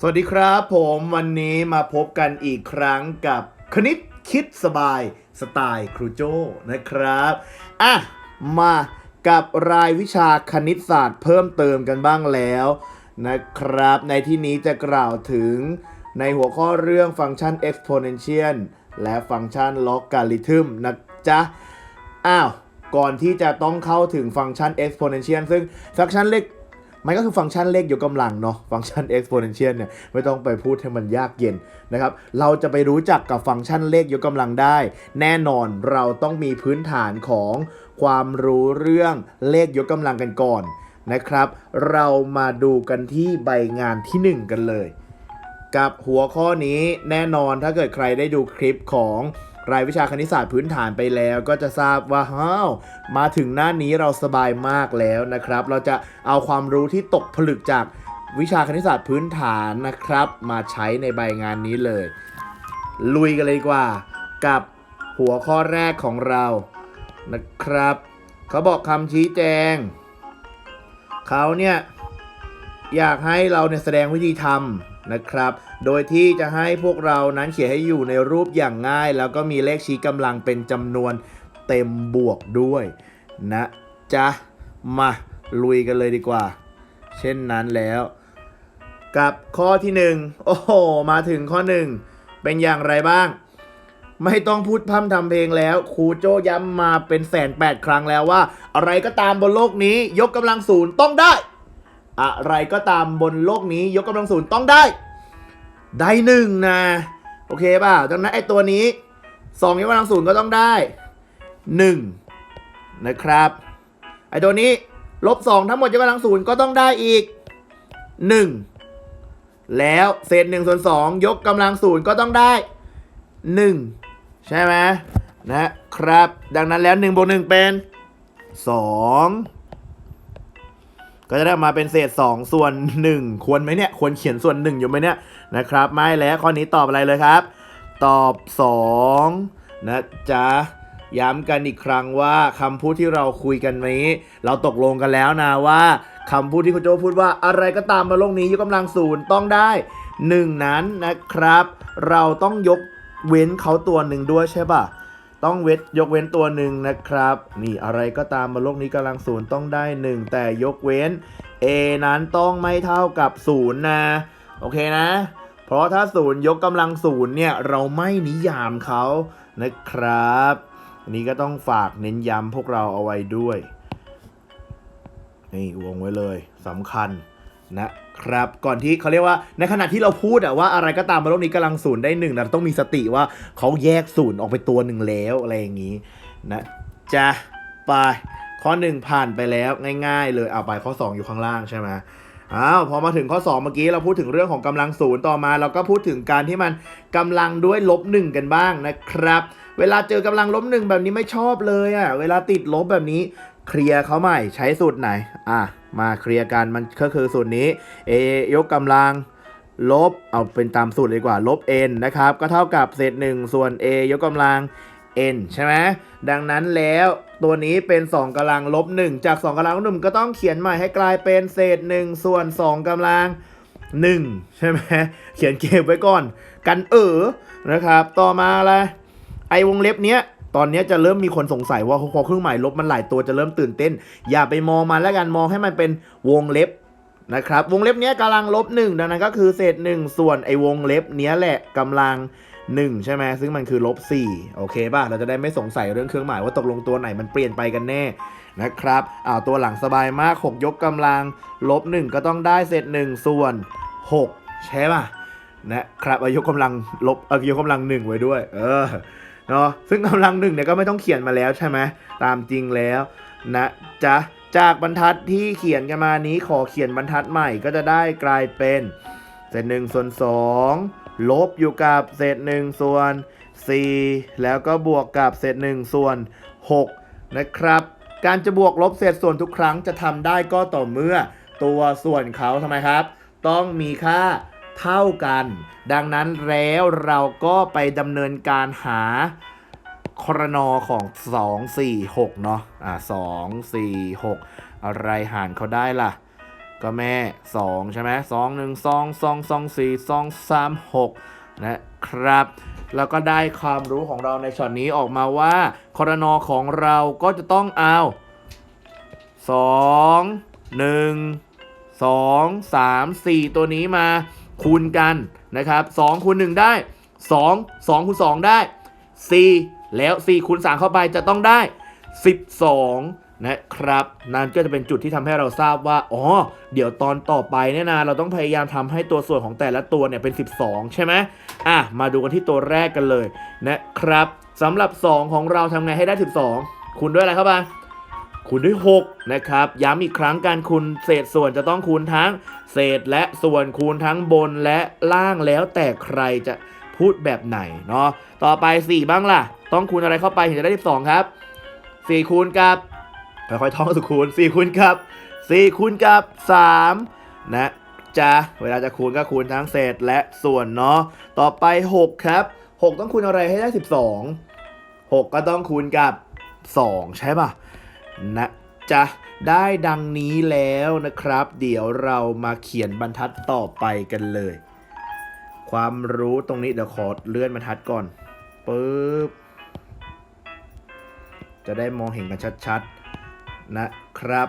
สวัสดีครับผมวันนี้มาพบกันอีกครั้งกับคณิตคิดสบายสไตล์ครูโจ้นะครับอะมากับรายวิชาคณิตศาสตร์เพิ่มเติมกันบ้างแล้วนะครับ ในที่นี้จะกล่าวถึงในหัวข้อเรื่องฟังก์ชัน exponential และฟังก์ชัน logarithm นะจ๊ะ อ้าว ก่อนที่จะต้องเข้าถึงฟังก์ชัน exponential ซึ่งฟังก์ชันเลข มันก็คือฟังก์ชันเลขยกกำลังเนาะฟังก์ชัน exponential เนี่ยไม่ต้องไปพูดให้มันยากเย็นนะครับเราจะไปรู้จักกับฟังก์ชันเลขยกกำลังได้ แน่นอนเราต้องมีพื้นฐานของความรู้เรื่องเลขยกกำลังกันก่อนนะครับ เรามาดูกันที่ใบงานที่ 1 กันเลย กับหัวข้อนี้แน่นอนถ้าเกิดใครได้ดูคลิปของ รายวิชาคณิตศาสตร์พื้นฐานไปแล้วก็จะทราบว่าฮ้าวมาถึงหน้านี้เราสบายมากแล้วนะครับ เราจะเอาความรู้ที่ตกผลึกจากวิชาคณิตศาสตร์พื้นฐานนะครับ มาใช้ในใบงานนี้เลย ลุยกันเลยดีกว่า กับหัวข้อแรกของเรานะครับ เขาบอกคำชี้แจง เขาเนี่ย อยากให้เราเนี่ยแสดงวิธีทำ นะครับ โดยที่จะให้พวกเรานั้นเขียนให้อยู่ในรูปอย่างง่าย แล้วก็มีเลขชี้กำลังเป็นจำนวนเต็มบวกด้วยนะจ๊ะมาลุยกันเลยดีกว่า เช่นนั้นแล้ว กับข้อที่หนึ่งโอ้โห มาถึงข้อหนึ่งเป็นอย่างไรบ้าง ไม่ต้องพูดพร่ำทำเพลงแล้วครูโจย้ำมาเป็นแสนแปดครั้งแล้วว่า อะไรก็ตามบนโลกนี้ยกกำลังศูนย์ต้องได้ อะไรก็ตามบนโลกนี้ยกกำลังศูนย์ต้องได้ ได้หนึ่งนะ โอเคป่ะดังนั้นไอตัวนี้สองยกกำลังศูนย์ก็ต้องได้หนึ่งนะครับไอตัวนี้ลบสองทั้งหมดยกกำลังศูนย์ก็ต้องได้อีกหนึ่งแล้วเศษหนึ่งส่วนสองยกกำลังศูนย์ก็ต้องได้หนึ่งใช่ไหมนะครับ ดังนั้นแล้วหนึ่งบวกหนึ่งเป็นสอง ก็จะได้มาเป็นเศษ 2 ส่วน 1 ควรไหมเนี่ย ควรเขียนส่วน 1 อยู่ไหมเนี่ยนะครับ ไม่แล้วข้อนี้ตอบอะไรเลยครับ ตอบ 2 นะจ๊ะย้ำกันอีกครั้งว่าคำพูดที่เราคุยกันนี้ เราตกลงกันแล้วนะว่าคำพูดที่คุณโจพูดว่าอะไรก็ตามบนโลกนี้ยกกำลังศูนย์ต้องได้1นั้นนะครับ เราต้องยกเว้นเขาตัวหนึ่งด้วยใช่ป่ะ ต้องเว้นยกเว้นตัวหนึ่งนะครับ นี่อะไรก็ตามบนโลกนี้กำลังศูนย์ต้องได้ 1 แต่ยกเว้น a นั้นต้องไม่เท่ากับ0นะ โอเคนะ เพราะถ้าศูนย์ยกกำลังศูนย์เนี่ย เราไม่นิยามเขานะครับ อันนี้ก็ต้องฝากเน้นย้ำพวกเราเอาไว้ด้วย นี่วงไว้เลยสำคัญนะ ครับก่อนที่เขาเรียกว่าในขณะที่เราพูดอะว่าอะไรก็ตามบนโลกนี้กำลังศูนย์ได้หนึ่งเราต้องมีสติว่าเขาแยกศูนย์ออกไปตัวหนึ่งแล้วอะไรอย่างนี้นะจะไปข้อหนึ่งผ่านไปแล้วง่าย ๆ เลยเอาไปข้อ 2 อยู่ข้างล่างใช่ไหมอ้าวพอมาถึงข้อ 2 เมื่อกี้เราพูดถึงเรื่องของกำลังศูนย์ต่อมา เราก็พูดถึงการที่มันกำลังด้วยลบหนึ่งกันบ้างนะครับ เวลาเจอกำลังลบหนึ่งแบบนี้ไม่ชอบเลยอะเวลาติดลบแบบนี้เคลียร์เขาใหม่ใช้สูตรไหนอะ มาเคลียร์กันมันก็คือสูตรนี้ a ยกกำลังลบเอาเป็นตามสูตรเลยดีกว่าลบ n นะครับ ก็เท่ากับเศษ1ส่วน a ยกกำลัง n ใช่ไหมดังนั้นแล้วตัวนี้เป็น 2กำลังลบ 1 จาก 2กำลังลบหนึ่งก็ต้องเขียนใหม่ให้กลายเป็นเศษ 1 ส่วน 2กำลัง 1 ใช่ไหมเขียนเก็บไว้ก่อน กันเออนะครับ ต่อมาอะไรไอวงเล็บเนี้ย ตอนนี้จะเริ่มมีคนสงสัยว่าพอเครื่องหมายลบมันหลายตัวจะเริ่มตื่นเต้น อย่าไปมองมันแล้วกันมองให้มันเป็นวงเล็บนะครับ วงเล็บเนี้ยกำลังลบหนึ่งดังนั้นก็คือเศษหนึ่งส่วนไอ้วงเล็บเนี้ยแหละกำลังหนึ่งใช่ไหมซึ่งมันคือลบสี่โอเคป่ะเราจะได้ไม่สงสัยเรื่องเครื่องหมายว่าตกลงตัวไหนมันเปลี่ยนไปกันแน่นะครับอ้าวตัวหลังสบายมาก 6 ยกกำลังลบ 1 ก็ต้องได้เศษ 1 ส่วน 6 ใช่ป่ะนะครับเอายกกำลังลบเอายกกำลังหนึ่งไว้ด้วย เออ เนาะซึ่งกำลังหนึ่งเนี่ยก็ไม่ต้องเขียนมาแล้วใช่ไหมตามจริงแล้วนะจ๊ะจากบรรทัดที่เขียนกันมานี้ขอเขียนบรรทัดใหม่ก็จะได้กลายเป็นเศษหนึ่งส่วนสองลบอยู่กับเศษหนึ่งส่วนสี่แล้วก็บวกกับเศษหนึ่งส่วนหกนะครับ การจะบวกลบเศษส่วนทุกครั้งจะทำได้ก็ต่อเมื่อตัวส่วนเขาทำไมครับ ต้องมีค่า เท่ากัน ดังนั้นแล้วเราก็ไปดำเนินการหาครนอของ 2 4 6 เนาะอ่า2 4 6 อะไรหารเขาได้ล่ะ ก็แม่ 2 ใช่ไหมสองหนึ่งสองสองสองสี่สองสามหกนะครับ แล้วก็ได้ความรู้ของเราในช็อตนี้ออกมาว่าครนอของเราก็จะต้องเอา2 1 2 3 4 ตัวนี้มา คูณกันนะครับ2คูณ1ได้ 2 2คูณ2ได้ 4 แล้ว 4คูณ3เข้าไปจะต้องได้ 12 นะครับ นั่นก็จะเป็นจุดที่ทำให้เราทราบว่า อ๋อ เดี๋ยวตอนต่อไปเนี่ยนะเราต้องพยายามทำให้ตัวส่วนของแต่ละตัวเนี่ยเป็น 12 ใช่ไหมอะ มาดูกันที่ตัวแรกกันเลยนะครับสำหรับ 2 ของเราทำไงให้ได้ 12 คูณด้วยอะไรเข้าไป คูณด้วย 6 นะครับ ย้ำอีกครั้งการคูณเศษส่วนจะต้องคูณทั้งเศษและส่วนคูณทั้งบนและล่างแล้วแต่ใครจะพูดแบบไหนเนาะต่อไป 4 บ้างล่ะ ต้องคูณอะไรเข้าไปถึงจะได้ 12 ครับ 4 คูณกับค่อยๆท่องสุคูณ 4 คูณกับ4คูณกับ 3 นะจะเวลาจะคูณก็คูณทั้งเศษและส่วนเนาะต่อไป 6 ครับ 6 ต้องคูณอะไรให้ได้ 12 6 ก็ต้องคูณกับ 2 ใช่ป่ะ นะจ๊ะได้ดังนี้แล้วนะครับ เดี๋ยวเรามาเขียนบรรทัดต่อไปกันเลย ความรู้ตรงนี้เดี๋ยวขอเลื่อนบรรทัดก่อนปึ๊บจะได้มองเห็นกันชัดๆนะครับ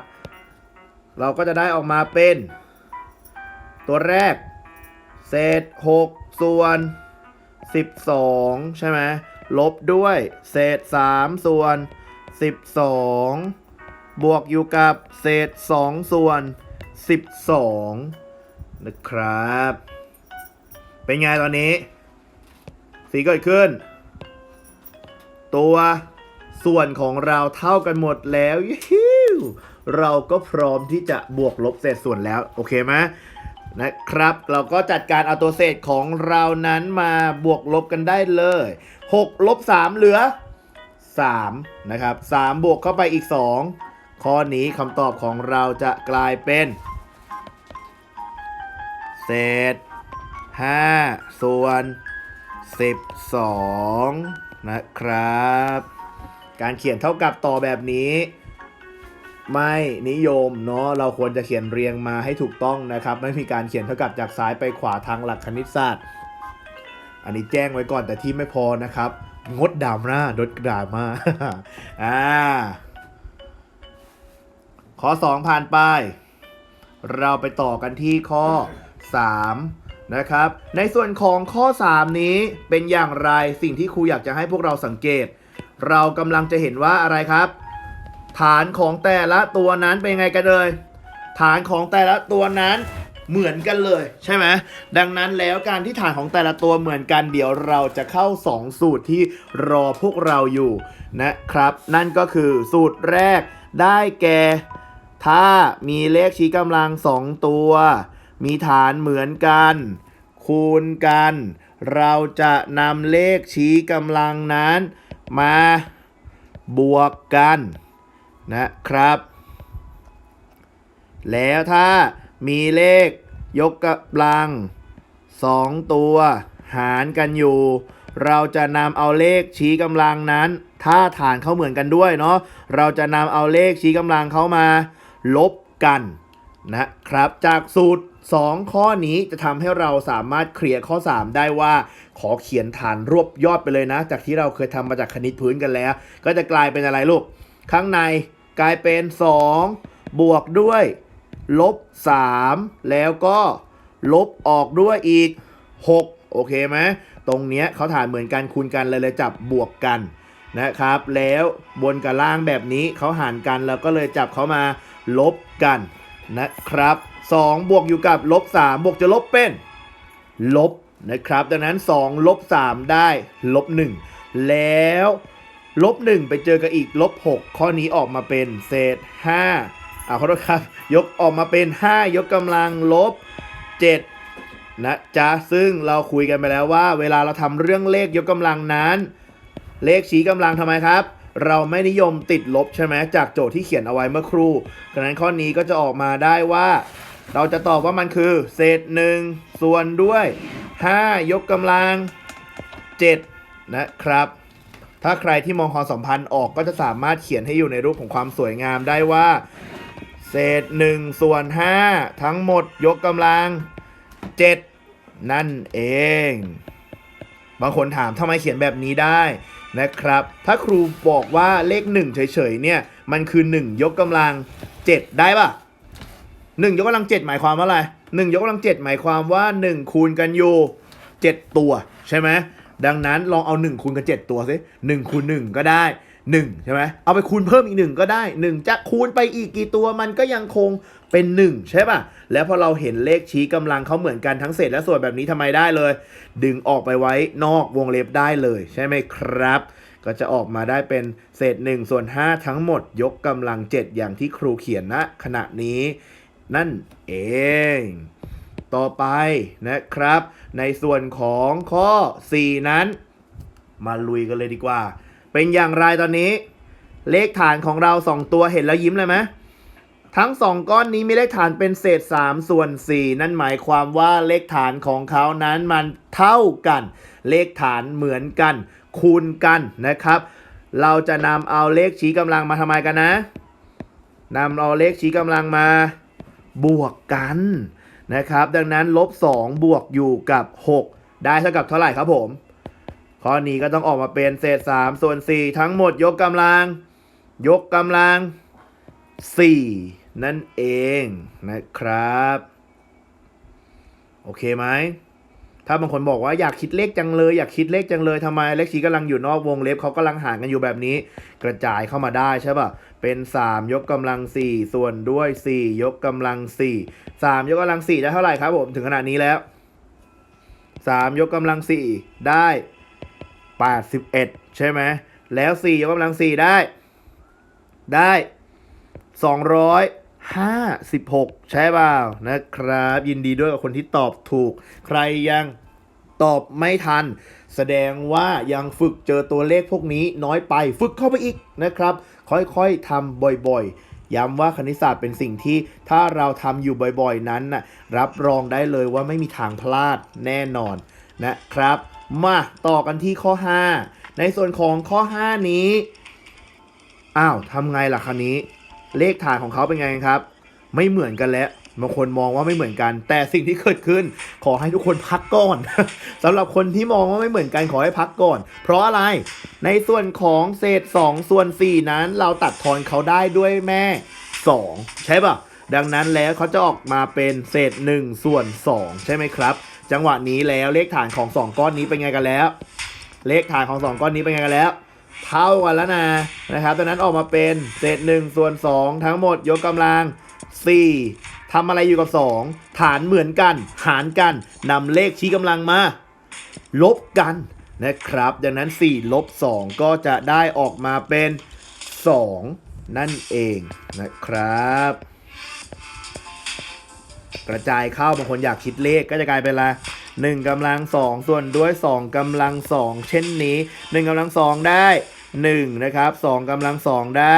เราก็จะได้ออกมาเป็น ตัวแรก เศษ 6 ส่วน 12 ใช่ไหมลบด้วย เศษ 3 ส่วน 12 บวกอยู่กับเศษ 2 ส่วน 12 นะครับ เป็นไงตอนนี้ สีเกิดขึ้น ตัวส่วนของเราเท่ากันหมดแล้วยิวเราก็พร้อมที่จะบวกลบเศษส่วนแล้ว โอเคไหมนะครับ เราก็จัดการเอาตัวเศษของเรานั้นมาบวกลบกันได้เลย 6 ลบ 3 เหลือ 3นะครับ3บวกเข้าไปอีก 2 ข้อนี้คำตอบของเราจะกลายเป็น เศษ 5 ส่วน 12 นะครับ การเขียนเท่ากับต่อแบบนี้ไม่นิยมเนาะเราควรจะเขียนเรียงมาให้ถูกต้องนะครับ ไม่มีการเขียนเท่ากับจากซ้ายไปขวาทางหลักคณิตศาสตร์ อันนี้แจ้งไว้ก่อนแต่ที่ไม่พอนะครับ งดดราม่าดดดราม่าอ่า ข้อ 2 ผ่านไป เราไปต่อกันที่ข้อ 3 นะครับ ในส่วนของข้อ 3 นี้เป็นอย่างไรสิ่งที่ครูอยากจะให้พวกเราสังเกต เรากำลังจะเห็นว่าอะไรครับ ฐานของแต่ละตัวนั้นเป็นยังไงกันเลย ฐานของแต่ละตัวนั้น เหมือนกันเลยใช่ไหมดังนั้นแล้วการที่ฐานของแต่ละตัวเหมือนกันเดี๋ยวเราจะเข้า 2 สูตรที่รอพวกเราอยู่นะครับ นั่นก็คือสูตรแรกได้แก่ ถ้ามีเลขชี้กำลัง 2 ตัว มีฐานเหมือนกัน คูณกัน เราจะนำเลขชี้กำลังนั้น มาบวกกันนะครับ แล้วถ้า มีเลขยกกำลัง 2 ตัว หารกันอยู่ เราจะนำเอาเลขชี้กำลังนั้น ถ้าฐานเขาเหมือนกันด้วยเนาะเราจะนำเอาเลขชี้กำลังเขามา ลบกันนะครับ จากสูตร 2 ข้อนี้จะทำให้เราสามารถเคลียร์ข้อ 3 ได้ว่า ขอเขียนฐานรวบยอดไปเลยนะ จากที่เราเคยทำมาจากคณิตพื้นกันแล้ว ก็จะกลายเป็นอะไรลูก ข้างในกลายเป็น 2 บวกด้วย ลบ 3 แล้วก็ลบออกด้วยอีก 6 โอเคไหมตรงเนี้ยเขาฐานเหมือนกันคูณกันเลยเลยจับบวกกันนะครับ แล้วบนกับล่างแบบนี้เขาหารกันแล้วก็เลยจับเขามาลบกันนะครับ2บวกอยู่กับลบ3บวกจะลบเป็นลบนะครับ ดังนั้น2ลบ3ได้ลบ1แล้วลบ1ไปเจอกับอีกลบ6ข้อนี้ออกมาเป็นเศษ5 อ่าขอโทษครับ ยกออกมาเป็น 5 ยกกำลังลบ 7 นะจ๊ะ ซึ่งเราคุยกันไปแล้วว่า เวลาเราทำเรื่องเลขยกกำลังนั้น เลขชี้กำลังทำไมครับ เราไม่นิยมติดลบใช่ไหมจากโจทย์ที่เขียนเอาไว้เมื่อครู่ดังนั้นข้อนี้ก็จะออกมาได้ว่า เราจะตอบว่ามันคือ เศษ1ส่วนด้วย 5 ยกกำลัง 7 นะครับถ้าใครที่มองความสัมพันธ์ออกก็จะสามารถเขียนให้อยู่ในรูปของความสวยงามได้ว่า เศษ1ส่วน5ทั้งหมดยกกำลัง 7 นั่นเอง บางคนถามทำไมเขียนแบบนี้ได้นะครับ ถ้าครูบอกว่าเลข 1 เฉยๆ เนี่ย มันคือ 1 ยกกำลัง 7 ได้ปะ1 ยกกำลัง 7 หมายความว่าอะไร 1 ยกกำลัง 7 หมายความว่า 1 คูณกันอยู่ 7 ตัว ใช่ไหมดังนั้นลองเอา 1 คูณกัน 7 ตัวสิ1คูณ1ก็ได้ 1 ใช่ไหมเอาไปคูณเพิ่มอีก 1 ก็ได้ 1 จะคูณไปอีกกี่ตัวมันก็ยังคงเป็น 1 ใช่ป่ะ แล้วพอเราเห็นเลขชี้กำลังเขาเหมือนกันทั้งเศษและส่วนแบบนี้ทำไมได้เลย ดึงออกไปไว้นอกวงเล็บได้เลย ใช่ไหมครับ ก็จะออกมาได้เป็นเศษ1ส่วน5ทั้งหมดยกกำลัง 7 อย่างที่ครูเขียนณขณะนี้ นั่นเองต่อไปนะครับ ในส่วนของข้อ 4 นั้น มาลุยกันเลยดีกว่า เป็นอย่างไรตอนนี้ เลขฐานของเรา 2 ตัวเห็นแล้วยิ้มเลยไหมทั้ง 2 ก้อนนี้มีเลขฐานเป็นเศษ 3 ส่วน 4 นั่นหมายความว่าเลขฐานของเขานั้นมันเท่ากัน เลขฐานเหมือนกัน คูณกันนะครับ เราจะนำเอาเลขชี้กำลังมาทำไมกันนะนำเอาเลขชี้กำลังมาบวกกันนะครับ ดังนั้นลบ 2 บวกอยู่กับ 6 ได้เท่ากับเท่าไหร่ครับผม ข้อนี้ก็ต้องออกมาเป็นเศษ3ส่วน4ทั้งหมดยกกำลัง ยกกำลัง4นั่นเองนะครับ โอเคไหมถ้าบางคนบอกว่าอยากคิดเลขจังเลย อยากคิดเลขจังเลยทำไมเลขชี้กำลังอยู่นอกวงเล็บเขากำลังหารกันอยู่แบบนี้ กระจายเข้ามาได้ใช่ป่ะเป็น 3 ยกกำลัง 4 ส่วนด้วย 4 ยกกำลัง 4 3 ยกกำลัง 4 ได้เท่าไหร่ครับผมถึงขนาดนี้แล้ว 3 ยกกำลัง 4 ได้ 81 ใช่ไหม แล้ว 4 ยกกำลัง 4 ได้ ได้ 256 ใช่เปล่านะครับ ยินดีด้วยกับคนที่ตอบถูก ใครยังตอบไม่ทัน แสดงว่ายังฝึกเจอตัวเลขพวกนี้น้อยไปฝึกเข้าไปอีกนะครับ ค่อยๆทำบ่อยๆ ย้ำว่าคณิตศาสตร์เป็นสิ่งที่ถ้าเราทำอยู่บ่อยๆ นั้นนะรับรองได้เลยว่าไม่มีทางพลาดแน่นอนนะครับ มาต่อกันที่ข้อ 5 ในส่วนของข้อ 5 นี้ อ้าวทำไงล่ะคันนี้ เลขฐานของเขาเป็นไงครับ ไม่เหมือนกันแล้วบางคนมองว่าไม่เหมือนกัน แต่สิ่งที่เกิดขึ้น ขอให้ทุกคนพักก่อนสำหรับคนที่มองว่าไม่เหมือนกันขอให้พักก่อน เพราะอะไรในส่วนของเศษ 2 ส่วน 4 นั้น เราตัดทอนเขาได้ด้วยแม่ 2 ใช่ปะดังนั้นแล้วเขาจะออกมาเป็นเศษ 1 ส่วน 2 ใช่ไหมครับ จังหวะนี้แล้วเลขฐานของ 2 ก้อนนี้เป็นไงกันแล้ว เลขฐานของ 2 ก้อนนี้เป็นไงกันแล้ว เท่ากันแล้วนะนะครับดังนั้นออกมาเป็นเศษ1ส่วน 2 ทั้งหมดยกกำลัง 4ทำอะไรอยู่กับ 2 ฐานเหมือนกัน หารกันนำเลขชี้กำลังมา ลบกันนะครับ ดังนั้น4ลบ2ก็จะได้ออกมาเป็น 2 นั่นเองนะครับ กระจายเข้าบางคนอยากคิดเลขก็จะกลายเป็นอะหนึ่งกำลังสองส่วนด้วยสองกำลังสองเช่นนี้หนึ่งกำลังสองได้หนึ่งนะครับสองกำลังสองได้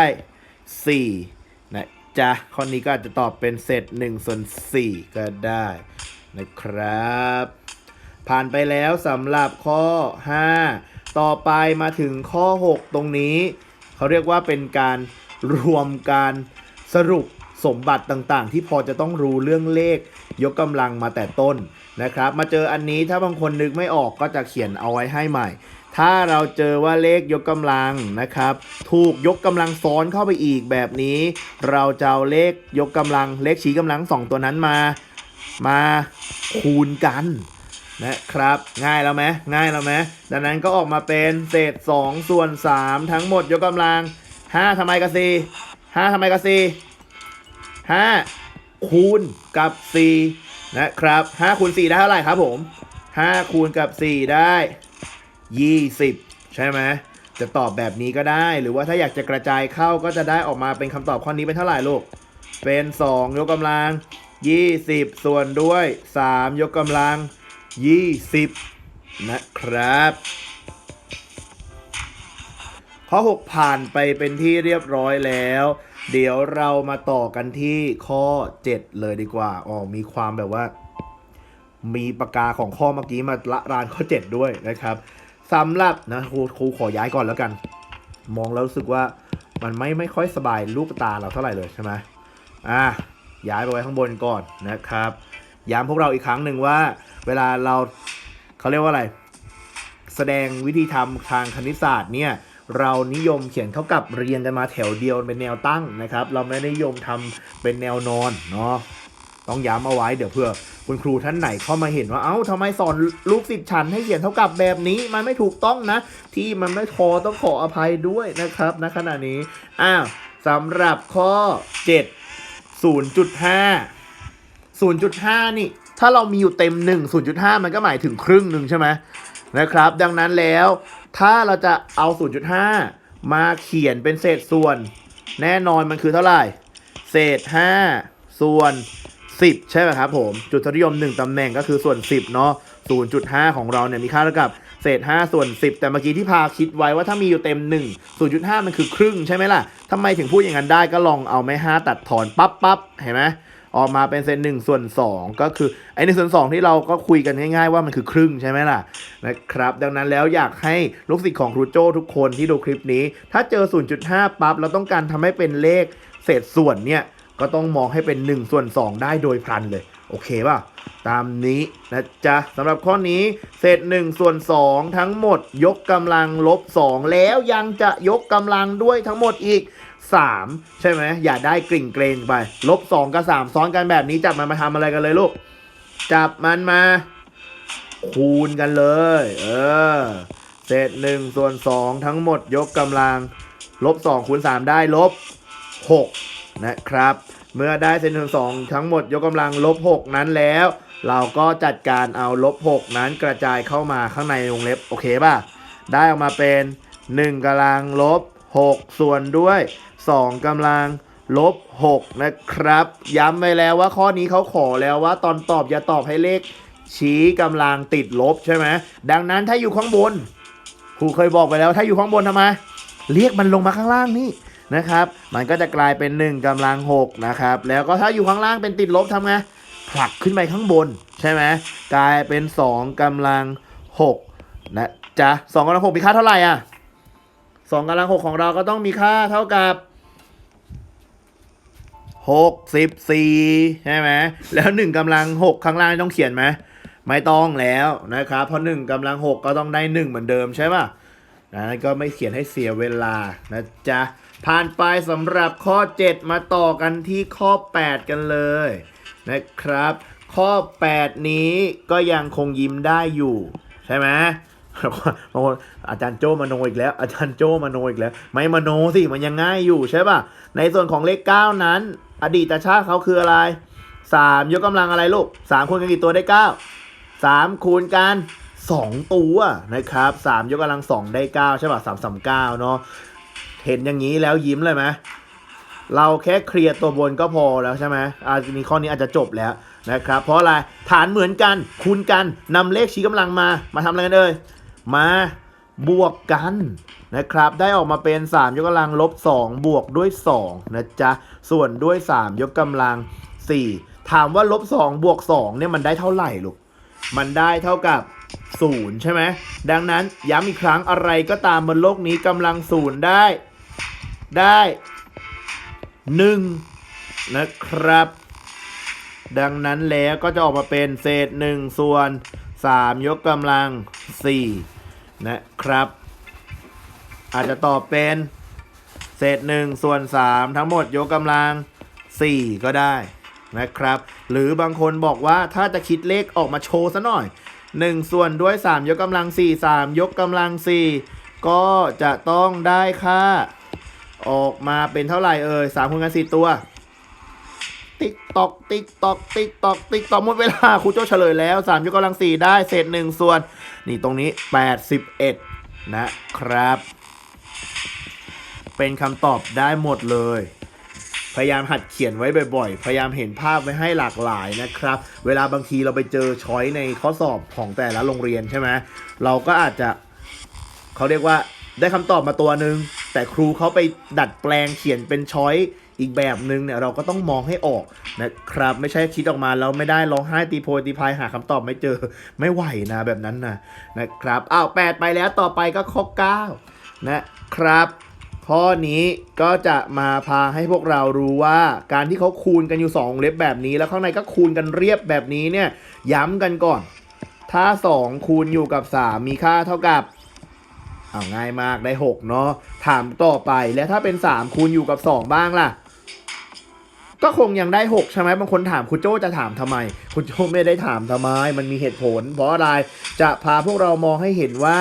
สี่นะจ๊ะข้อนี้ก็อาจจะตอบเป็นเศษหนึ่งส่วนสี่ก็ได้นะครับ ผ่านไปแล้วสำหรับข้อ 5 ต่อไปมาถึงข้อ 6 ตรงนี้ เขาเรียกว่าเป็นการรวมการสรุป สมบัติต่างๆ ที่พอจะต้องรู้เรื่องเลขยกกำลังมาแต่ต้นนะครับ มาเจออันนี้ถ้าบางคนนึกไม่ออกก็จะเขียนเอาไว้ให้ใหม่ ถ้าเราเจอว่าเลขยกกำลังนะครับ ถูกยกกำลังซ้อนเข้าไปอีกแบบนี้ เราจะเอาเลขยกกำลังเลขชี้กำลังสองตัวนั้นมา มาคูณกันนะครับ ง่ายแล้วไหมง่ายแล้วไหมดังนั้นก็ออกมาเป็นเศษ 2 ส่วน 3 ทั้งหมดยกกำลัง 5ทำไมกับ4 5ทำไมกับ4 5 คูณกับ4นะครับ5คูณ4ได้เท่าไหร่ครับผม5คูณกับ 4 ได้ 20 ใช่ไหมจะตอบแบบนี้ก็ได้ หรือว่าถ้าอยากจะกระจายเข้าก็จะได้ออกมาเป็นคำตอบข้อนี้เป็นเท่าไหร่ลูก เป็น 2 ยกกำลัง 20 ส่วนด้วย 3 ยกกำลัง 20 นะครับ ข้อ 6 ผ่านไปเป็นที่เรียบร้อยแล้ว เดี๋ยวเรามาต่อกันที่ข้อ 7 เลยดีกว่าอ๋อมีความแบบว่า มีปากกาของข้อเมื่อกี้มาละรานข้อ 7 ด้วยนะครับสำหรับนะครูครูขอย้ายก่อนแล้วกัน มองแล้วรู้สึกว่ามันไม่ไม่ค่อยสบายลูกตาเราเท่าไหร่เลยใช่ไหมอะย้ายไปไว้ข้างบนก่อนนะครับ ย้ำพวกเราอีกครั้งหนึ่งว่า เวลาเราเขาเรียกว่าอะไร แสดงวิธีทำทางคณิตศาสตร์เนี่ย เรานิยมเขียนเท่ากับเรียงกันมาแถวเดียวเป็นแนวตั้งนะครับ เราไม่ได้นิยมทำเป็นแนวนอนเนาะต้องย้ำเอาไว้เดี๋ยวเพื่อคุณครูท่านไหนเข้ามาเห็นว่าเอ้าทำไมสอนลูกศิษย์ฉันให้เขียนเท่ากับแบบนี้ มันไม่ถูกต้องนะ ที่มันไม่พอต้องขออภัยด้วยนะครับณขณะนี้อ้าวสำหรับข้อ 7 0.5 0.5 นี่ ถ้าเรามีอยู่เต็ม 1 0.5 มันก็หมายถึงครึ่งหนึ่งใช่ไหมนะครับ ดังนั้นแล้ว ถ้าเราจะเอา 0.5 มาเขียนเป็นเศษส่วน แน่นอนมันคือเท่าไหร่ เศษ 5 ส่วน 10 ใช่ไหมครับผม จุดทศนิยม 1ตำแหน่งก็คือส่วน 10 เนาะ0.5 ของเราเนี่ยมีค่าเท่ากับเศษ 5 ส่วน 10 แต่เมื่อกี้ที่พาคิดไว้ว่าถ้ามีอยู่เต็ม 1 0.5 มันคือครึ่งใช่ไหมล่ะทำไมถึงพูดอย่างนั้นได้ก็ลองเอาไม้ 5 ตัดถอนปั๊บปั๊บเห็นไหม ออกมาเป็นเซนหนึ่งส่วนสองก็คือไอ้หนึ่งส่วนสองที่เราก็คุยกันง่ายๆว่ามันคือครึ่งใช่ไหมล่ะนะครับดังนั้นแล้วอยากให้ลูกศิษย์ของครูโจ้ทุกคนที่ดูคลิปนี้ ถ้าเจอ 0.5 ปั๊บเราต้องการทำให้เป็นเลขเศษส่วนเนี่ยก็ต้องมองให้เป็น1ส่วน2 ได้โดยพลันเลย โอเคป่ะ ตามนี้นะจ๊ะสำหรับข้อนี้เศษ1ส่วน2 ทั้งหมดยกกำลังลบ 2 แล้วยังจะยกกำลังด้วยทั้งหมดอีก 3 ใช่ไหมอย่าได้กลิ่งเกรงไป ลบ 2 กับ 3 ซ้อนกันแบบนี้จับมันมาทำอะไรกันเลยลูก จับมันมา คูณกันเลย เออ เศษ1ส่วน 2 ทั้งหมดยกกำลัง ลบ 2 คูณ 3 ได้ลบ 6 นะครับ เมื่อได้เศษหนึ่งสองทั้งหมดยกกำลังลบ 6 นั้นแล้ว เราก็จัดการเอาลบ 6 นั้นกระจายเข้ามาข้างในวงเล็บโอเคป่ะ ได้ออกมาเป็น 1กำลังลบ6 ส่วนด้วย2กำลังลบ 6 นะครับ ย้ำไปแล้วว่าข้อนี้เขาขอแล้วว่าตอนตอบอย่าตอบให้เลข ชี้กำลังติดลบใช่ไหมดังนั้นถ้าอยู่ข้างบนครูเคยบอกไปแล้วถ้าอยู่ข้างบนทำไม เรียกมันลงมาข้างล่างนี่นะครับ มันก็จะกลายเป็น 1กำลัง 6 นะครับ แล้วก็ถ้าอยู่ข้างล่างเป็นติดลบทำไงผลักขึ้นไปข้างบนใช่ไหมกลายเป็น 2กำลัง 6 นะจ๊ะ2กำลัง6มีค่าเท่าไหร่อะ2กำลัง6ของเราก็ต้องมีค่าเท่ากับ 64ใช่ไหมแล้ว1กำลัง6ข้างล่างต้องเขียนไหมไม่ต้องแล้วนะครับเพราะ1กำลัง6ก็ต้องได้1เหมือนเดิมใช่ป่ะนั้นก็ไม่เขียนให้เสียเวลานะจ๊ะผ่านไปสำหรับข้อ 7 มาต่อกันที่ข้อ 8 กันเลยนะครับ ข้อ 8 นี้ก็ยังคงยิ้มได้อยู่ ใช่ไหมบางคนอาจารย์โจมโนอีกแล้ว อาจารย์โจมโนอีกแล้ว ไม่มโนสิมันยังง่ายอยู่ใช่ป่ะ ในส่วนของเลข 9 นั้น อดีตชาติเขาคืออะไร3ยกกำลังอะไรลูก3คูณกันกี่ตัวได้9 3คูณกัน2ตัวนะครับ3ยกกำลัง2ได้9ใช่ป่ะ3 3 9เนาะเห็นอย่างนี้แล้วยิ้มเลยไหมเราแค่เคลียร์ตัวบนก็พอแล้วใช่ไหมอาจจะมีข้อนี้อาจจะจบแล้วนะครับ เพราะอะไรฐานเหมือนกันคูณกันนำเลขชี้กำลังมา มาทำอะไรกันเอ่ยมา บวกกันนะครับ ได้ออกมาเป็น 3 ยกกำลังลบ 2 บวกด้วย 2 นะจ๊ะ ส่วนด้วย 3 ยกกำลัง 4 ถามว่าลบ 2 บวก 2 เนี่ยมันได้เท่าไหร่ลูก มันได้เท่ากับ0ใช่ไหม ดังนั้นย้ำอีกครั้งอะไรก็ตามบนโลกนี้กำลัง0ได้ ได้1นะครับ ดังนั้นแล้วก็จะออกมาเป็นเศษ 1 ส่วน 3 ยกกำลัง 4 นะครับ อาจจะตอบเป็นเศษ1ส่วน3ทั้งหมดยกกำลัง4ก็ได้นะครับ หรือบางคนบอกว่าถ้าจะคิดเลขออกมาโชว์ซะหน่อย1ส่วนด้วย3ยกกำลัง4 3ยกกำลัง4ก็จะต้องได้ค่า ออกมาเป็นเท่าไหร่เอ่ย3คูณกัน4ตัว ติ๊กตอกติ๊กตอกติ๊กตอกติ๊กตอกหมดเวลาครูโจ้เฉลยแล้ว3ยกกำลัง4ได้เศษ1ส่วน นี่ตรงนี้ 81 นะครับ เป็นคำตอบได้หมดเลย พยายามหัดเขียนไว้บ่อยๆ พยายามเห็นภาพไว้ให้หลากหลายนะครับ เวลาบางทีเราไปเจอช้อยในข้อสอบของแต่ละโรงเรียนใช่ไหมเราก็อาจจะเขาเรียกว่าได้คำตอบมาตัวหนึ่งแต่ครูเขาไปดัดแปลงเขียนเป็นช้อย อีกแบบหนึ่งเนี่ยเราก็ต้องมองให้ออกนะครับ ไม่ใช่คิดออกมาแล้วไม่ได้ร้องไห้ตีโพยตีพายหาคำตอบไม่เจอไม่ไหวนะแบบนั้นนะนะครับอ้าวแปดไปแล้วต่อไปก็ข้อ9นะครับข้อนี้ก็จะมาพาให้พวกเรารู้ว่าการที่เขาคูณกันอยู่สองเล็บแบบนี้ แล้วข้างในก็คูณกันเรียบแบบนี้เนี่ยย้ำกันก่อน ถ้า 2 คูณอยู่กับ 3 มีค่าเท่ากับเอาง่ายมากได้ 6 เนาะถามต่อไปแล้วถ้าเป็น 3 คูณอยู่กับ 2 บ้างล่ะ ก็คงยังได้ 6 ใช่ไหมบางคนถามคุณโจจะถามทำไม คุณโจไม่ได้ถามทำไม มันมีเหตุผล เพราะอะไรจะพาพวกเรามองให้เห็นว่า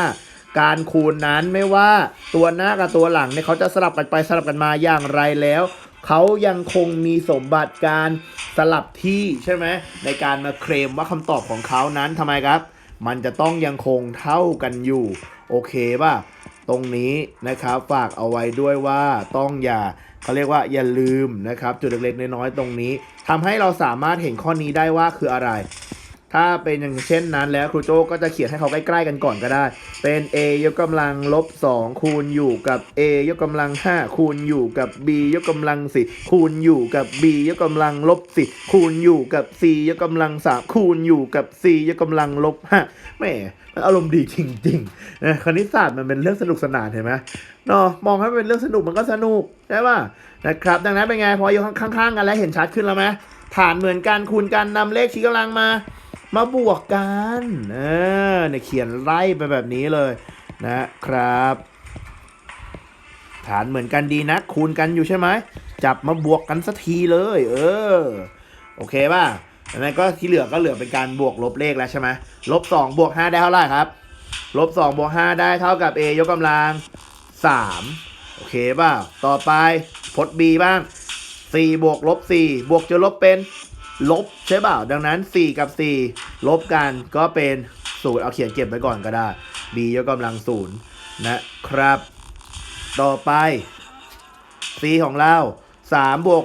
การคูณนั้นไม่ว่าตัวหน้ากับตัวหลังเนี่ยเขาจะสลับกันไปสลับกันมาอย่างไรแล้ว เขายังคงมีสมบัติการสลับที่ใช่ไหมในการมาเคลมว่าคำตอบของเขานั้นทำไมครับ มันจะต้องยังคงเท่ากันอยู่ โอเคป่ะ ตรงนี้นะครับฝากเอาไว้ด้วยว่าต้องอย่า เขาเรียกว่าอย่าลืมนะครับจุดเล็กๆน้อยๆตรงนี้ทำให้เราสามารถเห็นข้อนี้ได้ว่าคืออะไร ถ้าเป็นอย่างเช่นนั้นแล้วครูโจก็จะเขียนให้เขาใกล้ๆกันก่อนก็ได้ เป็น a ยกกำลังลบ2คูณอยู่กับ a ยกกำลัง5คูณอยู่กับ b ยกกำลัง4คูณอยู่กับ b ยกกำลังลบ4คูณอยู่กับ c ยกกำลัง3คูณอยู่กับ c ยกกำลังลบ5แหม่มันอารมณ์ดีจริงๆนะคณิตศาสตร์มันเป็นเรื่องสนุกสนานเห็นไหมเนาะมองให้มันเป็นเรื่องสนุกมันก็สนุกใช่ป่ะนะครับ ดังนั้นเป็นไงพออยู่ข้างๆกันแล้วเห็นชัดขึ้นแล้วไหมฐานเหมือนกันคูณกันนำเลขชี้กำลังมา มาบวกกันเออเนี่ยเขียนไล่ไปแบบนี้เลยนะครับ ฐานเหมือนกันดีนะ คูณกันอยู่ใช่ไหมจับมาบวกกันสักทีเลย เออ โอเคป่ะอันนั้นก็ที่เหลือก็เหลือเป็นการบวกลบเลขแล้วใช่ไหมลบสองบวกห้าได้เท่าไหร่ครับ ลบสองบวกห้าได้เท่ากับ a ยกกำลังสามโอเคป่ะต่อไปพจน์ b บ้าง4บวกลบ4บวกจนลบเป็น ลบใช่เปล่าดังนั้น 4 กับ 4 ลบกันก็เป็นศูนย์เอาเขียนเก็บไว้ก่อนก็ได้ b ยกกำลังศูนย์นะครับ ต่อไป c ของเรา3บวก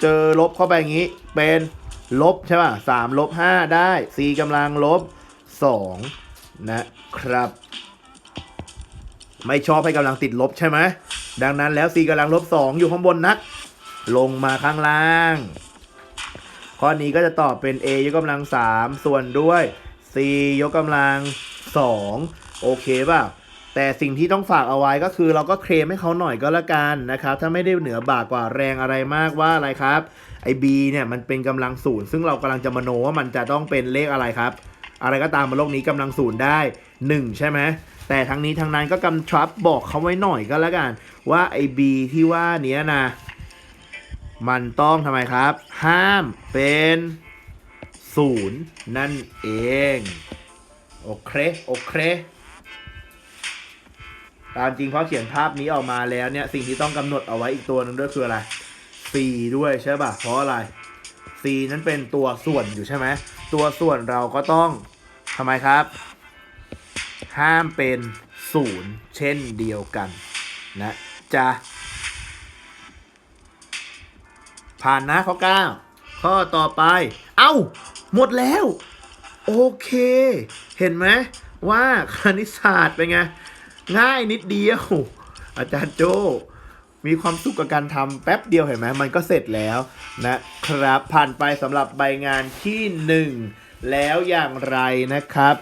เจอลบเข้าไปอย่างนี้เป็นลบใช่ป่ะ3ลบ5ได้ c กำลังลบ2นะครับ ไม่ชอบให้กำลังติดลบใช่ไหมดังนั้นแล้ว c กำลังลบ2อยู่ข้างบนนัก ลงมาข้างล่าง ข้อนี้ก็จะตอบเป็น a ยกกำลัง 3 ส่วนด้วย c ยกกำลัง 2 โอเคป่ะแต่สิ่งที่ต้องฝากเอาไว้ก็คือเราก็เคลมให้เขาหน่อยก็แล้วกันนะครับ ถ้าไม่ได้เหนือบ่ากว่าแรงอะไรมากว่าอะไรครับไอ้ b เนี่ยมันเป็นกำลังศูนย์ซึ่งเรากำลังจะมโนว่ามันจะต้องเป็นเลขอะไรครับ อะไรก็ตามบนโลกนี้กำลังศูนย์ได้ 1 ใช่ไหมแต่ทั้งนี้ทั้งนั้นก็กำชับบอกเขาไว้หน่อยก็แล้วกัน ว่าไอ้ b ที่ว่าเนี้ยนะ มันต้องทำไมครับ ห้ามเป็นศูนย์นั่นเอง โอเค โอเค ตามจริงเพราะเขียนภาพนี้ออกมาแล้วเนี่ย สิ่งที่ต้องกำหนดเอาไว้อีกตัวหนึงด้วยคืออะไร c ด้วยใช่ป่ะ เพราะอะไร c นั้นเป็นตัวส่วนอยู่ใช่ไหม ตัวส่วนเราก็ต้องทำไมครับ ห้ามเป็นศูนย์เช่นเดียวกัน นะจ๊ะ ผ่านนะข้อ 9 ข้อต่อไป เอ้า หมดแล้ว โอเค เห็นไหมว่าคณิตศาสตร์เป็นไง ง่ายนิดเดียว อาจารย์โจมีความสุขกับการทำแป๊บเดียวเห็นไหมมันก็เสร็จแล้วนะครับ ผ่านไปสำหรับใบงานที่ 1 แล้วอย่างไรนะครับ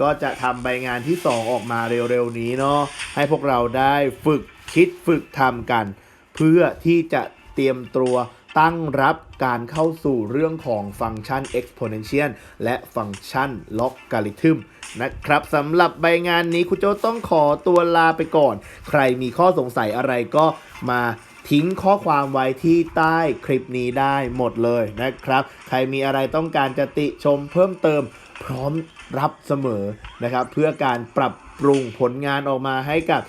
ก็จะทำใบงานที่ 2 ออกมาเร็วๆนี้เนาะให้พวกเราได้ฝึกคิดฝึกทำกัน เพื่อที่จะเตรียมตัว ตั้งรับการเข้าสู่เรื่องของฟังก์ชัน exponential และฟังก์ชัน logarithm นะครับสำหรับใบงานนี้คุณโจต้องขอตัวลาไปก่อน ใครมีข้อสงสัยอะไรก็มาทิ้งข้อความไว้ที่ใต้คลิปนี้ได้หมดเลยนะครับ ใครมีอะไรต้องการจะติชมเพิ่มเติมพร้อมรับเสมอนะครับ เพื่อการปรับ ปรุงผลงานออกมาให้กับ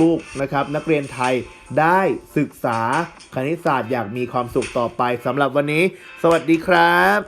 ลูกๆนะครับ นักเรียนไทยได้ศึกษาคณิตศาสตร์อย่างมีความสุขต่อไปสำหรับวันนี้ สวัสดีครับ